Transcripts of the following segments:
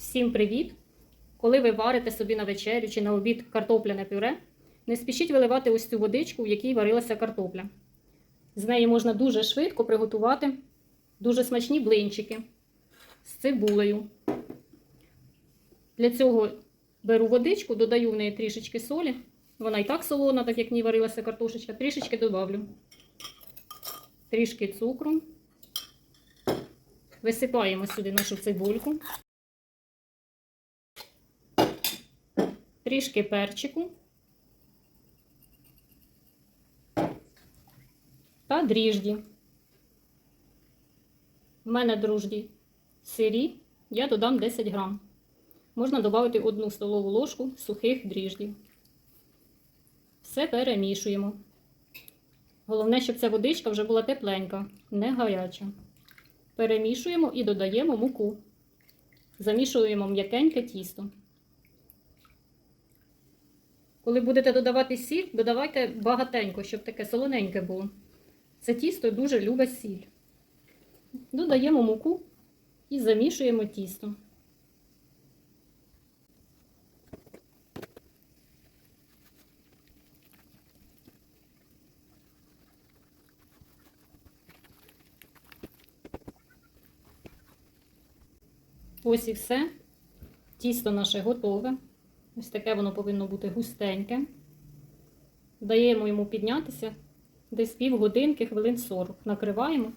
Всім привіт! Коли ви варите собі на вечерю чи на обід картопляне пюре, не спішіть виливати ось цю водичку, в якій варилася картопля. З неї можна дуже швидко приготувати дуже смачні блинчики з цибулею. Для цього беру водичку, додаю в неї трішечки солі. Вона і так солона, так як в ній варилася картошечка, трішечки добавлю. Трішки цукру. Висипаємо сюди нашу цибульку. Трішки перчику та дріжджі. У мене дрожді сирі, я додам 10 грам. Можна додати одну столову ложку сухих дріждів. Все перемішуємо. Головне, щоб ця водичка вже була тепленька, не гаряча. Перемішуємо і додаємо муку. Замішуємо м'якеньке тісто. Коли будете додавати сіль, додавайте багатенько, щоб таке солоненьке було. Це тісто дуже любить сіль. Додаємо муку і замішуємо тісто. Ось і все. Тісто наше готове. Ось таке воно повинно бути густеньке. Даємо йому піднятися десь півгодинки, хвилин 40. Накриваємо.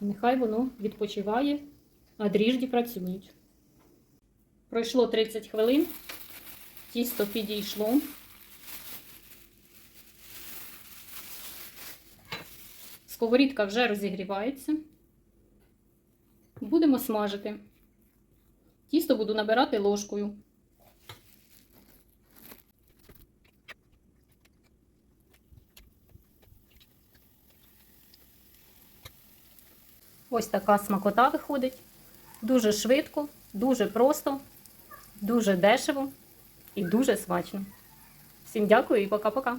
Нехай воно відпочиває, а дріжджі працюють. Пройшло 30 хвилин. Тісто підійшло. Сковорідка вже розігрівається. Будемо смажити. Тісто буду набирати ложкою. Ось така смакота виходить. Дуже швидко, дуже просто, дуже дешево і дуже смачно. Всім дякую і пока-пока.